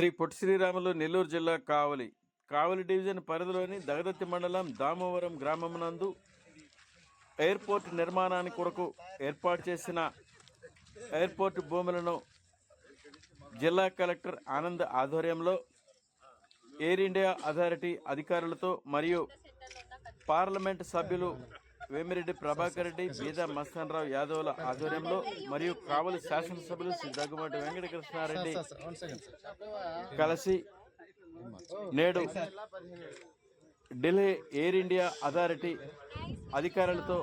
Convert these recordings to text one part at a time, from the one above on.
శ్రీ పొట్టి శ్రీరాములు నెల్లూరు జిల్లా కావలి. కావలి డివిజన్ పరిధిలోని దగదత్తి మండలం దామోవరం గ్రామమునందు ఎయిర్పోర్ట్ నిర్మాణానికి కొరకు ఏర్పాటు చేసిన ఎయిర్పోర్ట్ భూములను జిల్లా కలెక్టర్ ఆనంద్ ఆధ్వర్యంలో ఎయిర్ ఇండియా అథారిటీ అధికారులతో మరియు పార్లమెంట్ సభ్యులు వేమిరెడ్డి ప్రభాకర్ రెడ్డి బీదా మస్తానరావు యాదవ్ల ఆధ్వర్యంలో మరియు కావలి శాసనసభ్యులు శ్రీ దగ్గుమాటి వెంకటకృష్ణారెడ్డి కలిసి నేడు ఢిల్లీ ఎయిర్ ఇండియా అథారిటీ అధికారులతో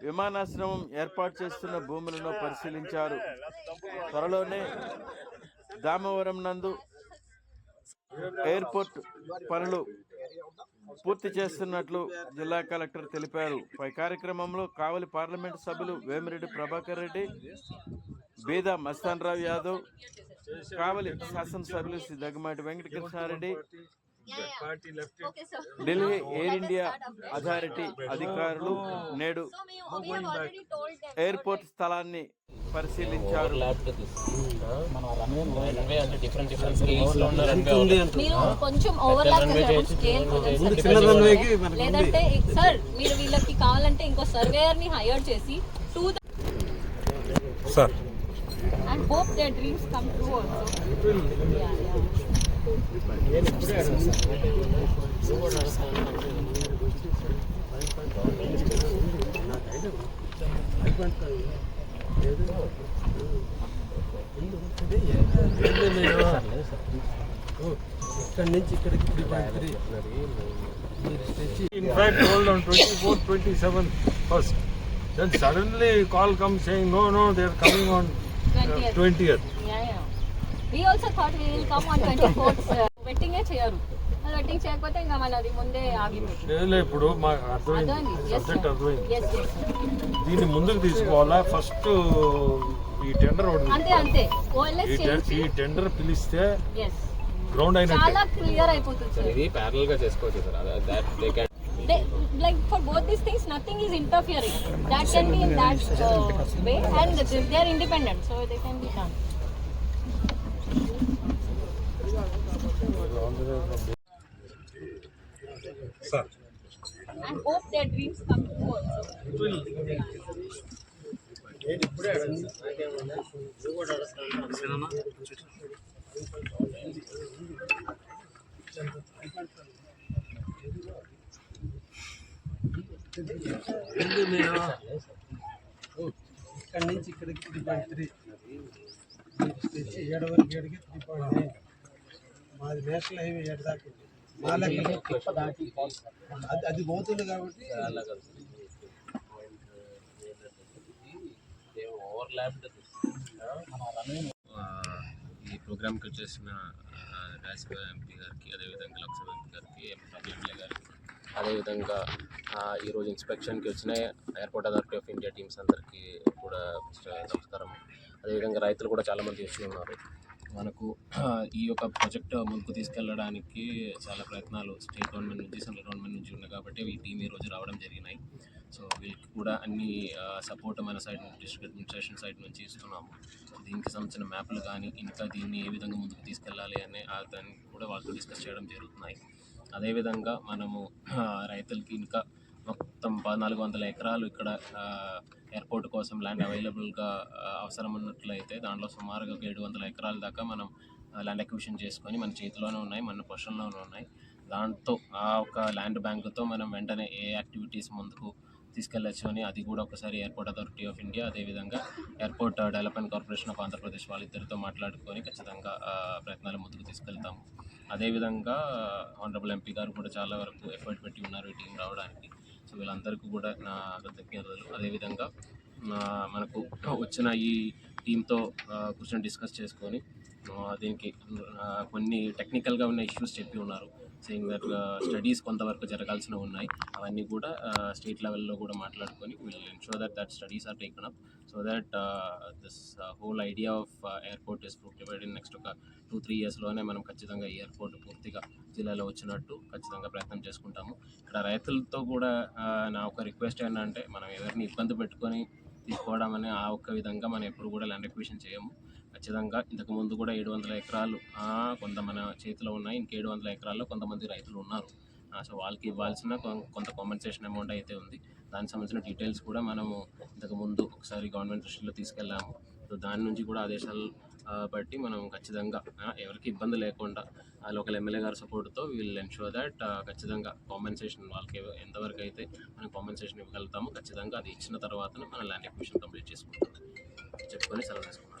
విమానాశ్రమం ఏర్పాటు చేస్తున్న భూములను పరిశీలించారు. త్వరలోనే దామవరం నందు ఎయిర్పోర్ట్ పనులు పూర్తి చేస్తున్నట్లు జిల్లా కలెక్టర్ తెలిపారు. పై కార్యక్రమంలో కావలి పార్లమెంటు సభ్యులు వేమిరెడ్డి ప్రభాకర్ రెడ్డి మస్తాన్ రావ్ యాదవ్ కావలి శాసనసభ్యులు Shri Daggumati Venkatakrishnareddy Delhi air India authority అధికారులు నేడు. ఎయిర్పోర్ట్ స్థలాన్ని పరిశీలించారు. కొంచెం లేదంటే సార్ మీరు వీళ్ళకి కావాలంటే ఇంకో సర్వేయర్ని హైర్ చేసి too sir and hope dreams come true also yeah yeah ఇక్కడి నుంచి ఇక్కడికి three point three In fact, told on 24th, 27th first. Then suddenly call comes saying, no, no, they are coming on uh, 20th. We also thought we will come on 24th vetting ఏ చేయరు. Vetting చేయకపోతే ఇంకా మనది ముందే ఆగిపోతుంది లేదు ఇప్పుడు మాకు అర్థమైంది. సబ్జెక్ట్ అర్థమైంది. దీన్ని ముందుకు తీసుకోవాలా? ఫస్ట్ ఈ టెండర్ అంతే అంతే. ఈ టెండర్ పిలిస్తే గ్రౌండ్ అయినట్టే. చాలా క్లియర్ అయిపోతుంది సార్ ఇది ప్యారల్గా చేసుకోవచ్చు sir that they can they like for both these things nothing is interfering. That can be in that uh, way and they they are independent so they can be done. Sir and hope their dreams come true also. ఇక్కడి నుంచి ఇక్కడికి three point three తెచ్చి ఏడు వరకు ఏడుకి three point nine మాది national highway ఏడు దాకా మా లెక్కలు. అది అది పోతుంది కాబట్టి. ఈ ప్రోగ్రామ్కి వచ్చేసిన రాజ్యసభ ఎంపీ గారికి అదేవిధంగా లోక్సభ ఎంపీ గారికి ఎమ్మెల్యే గారికి అదేవిధంగా ఈరోజు ఇన్స్పెక్షన్కి వచ్చిన airport authority of India teams అందరికీ కూడా నమస్కారం. అదేవిధంగా రైతులు కూడా చాలామంది వచ్చి ఉన్నారు. మనకు ఈ యొక్క ప్రాజెక్ట్ ముందుకు తీసుకెళ్ళడానికి చాలా ప్రయత్నాలు స్టేట్ గవర్నమెంట్ నుంచి సెంట్రల్ గవర్నమెంట్ నుంచి ఉన్నాయి కాబట్టి ఈ టీం రావడం జరిగినాయి. సో వీళ్ళకి కూడా అన్ని సపోర్ట్ మన సైడ్ నుంచి డిస్ట్రిక్ట్ అడ్మినిస్ట్రేషన్ సైడ్ నుంచి ఇస్తున్నాము. దీనికి సంబంధించిన మ్యాప్లు కానీ ఇంకా దీన్ని ఏ విధంగా ముందుకు తీసుకెళ్ళాలి అనే దాన్ని కూడా వాళ్ళతో డిస్కస్ చేయడం జరుగుతున్నాయి. అదేవిధంగా మనము రైతులకి ఇంకా మొత్తం పద్నాలుగు వందల ఎకరాలు ఇక్కడ ఎయిర్పోర్ట్ కోసం ల్యాండ్ అవైలబుల్గా అవసరం ఉన్నట్లయితే దాంట్లో సుమారుగా ఏడు వందల ఎకరాల దాకా మనం ల్యాండ్ అక్విజిషన్ చేసుకొని మన చేతిలోనే ఉన్నాయి మన పొషన్లోనే ఉన్నాయి. దాంతో ఆ ఒక ల్యాండ్ బ్యాంకుతో మనం వెంటనే ఏ యాక్టివిటీస్ ముందుకు తీసుకెళ్ళొచ్చు అని అది కూడా ఒకసారి ఎయిర్పోర్ట్ అథారిటీ ఆఫ్ ఇండియా అదేవిధంగా airport development corporation of Andhra Pradesh వాళ్ళిద్దరితో మాట్లాడుకొని ఖచ్చితంగా ప్రయత్నాలు ముందుకు తీసుకెళ్తాము. అదేవిధంగా ఆనరబుల్ ఎంపీ గారు కూడా చాలా వరకు ఎఫర్ట్ పెట్టి ఉన్నారు ఈ టీం రావడానికి. సో వీళ్ళందరికీ కూడా నా కృతజ్ఞతలు. అదేవిధంగా మనకు వచ్చిన ఈ టీంతో కూర్చొని డిస్కస్ చేసుకొని దీనికి కొన్ని టెక్నికల్గా ఉన్న ఇష్యూస్ చెప్పి ఉన్నారు. సేయింగ్ దట్ స్టడీస్ కొంతవరకు జరగాల్సినవి ఉన్నాయి. అవన్నీ కూడా స్టేట్ లెవెల్లో కూడా మాట్లాడుకొని will ensure that that studies are taken up so that this whole idea of airport is fructified in next ఒక టూ త్రీ ఇయర్స్లోనే మనం ఖచ్చితంగా ఈ ఎయిర్పోర్ట్ పూర్తిగా జిల్లాలో వచ్చినట్టు ఖచ్చితంగా ప్రయత్నం చేసుకుంటాము. ఇక్కడ రైతులతో కూడా నా ఒక రిక్వెస్ట్ ఏంటంటే మనం ఎవరిని ఇబ్బంది పెట్టుకొని తీసుకోవడం అనే ఆ ఒక్క విధంగా మనం ఎప్పుడు కూడా ల్యాండ్ ఎక్విషన్ చేయము. ఖచ్చితంగా ఇంతకు ముందు కూడా ఏడు వందల ఎకరాలు కొంత మన చేతిలో ఉన్నాయి. ఇంకేడు వందల ఎకరాల్లో కొంతమంది రైతులు ఉన్నారు. సో వాళ్ళకి ఇవ్వాల్సిన కొం- కొంత కాంపెన్సేషన్ అమౌంట్ అయితే ఉంది. దానికి సంబంధించిన డీటెయిల్స్ కూడా మనము ఇంతకు ముందు ఒకసారి గవర్నమెంట్ దృష్టిలో తీసుకెళ్ళాము. సో దాని నుంచి కూడా ఆదేశాలు బట్టి మనం ఖచ్చితంగా ఎవరికి ఇబ్బంది లేకుండా లోకల్ ఎమ్మెల్యే గారి సపోర్ట్తో విల్ ఎన్షూర్ దట్ ఖచ్చితంగా కాంపెన్సేషన్ వాళ్ళకి ఎంతవరకు అయితే మనం కాంపెన్సేషన్ ఇవ్వగలుగుతామో ఖచ్చితంగా అది ఇచ్చిన తర్వాతనే మనం ల్యాండ్ ఎక్విషన్ కంప్లీట్ చేసుకుంటాం చెప్పుకొని సెలవు తీసుకున్నాం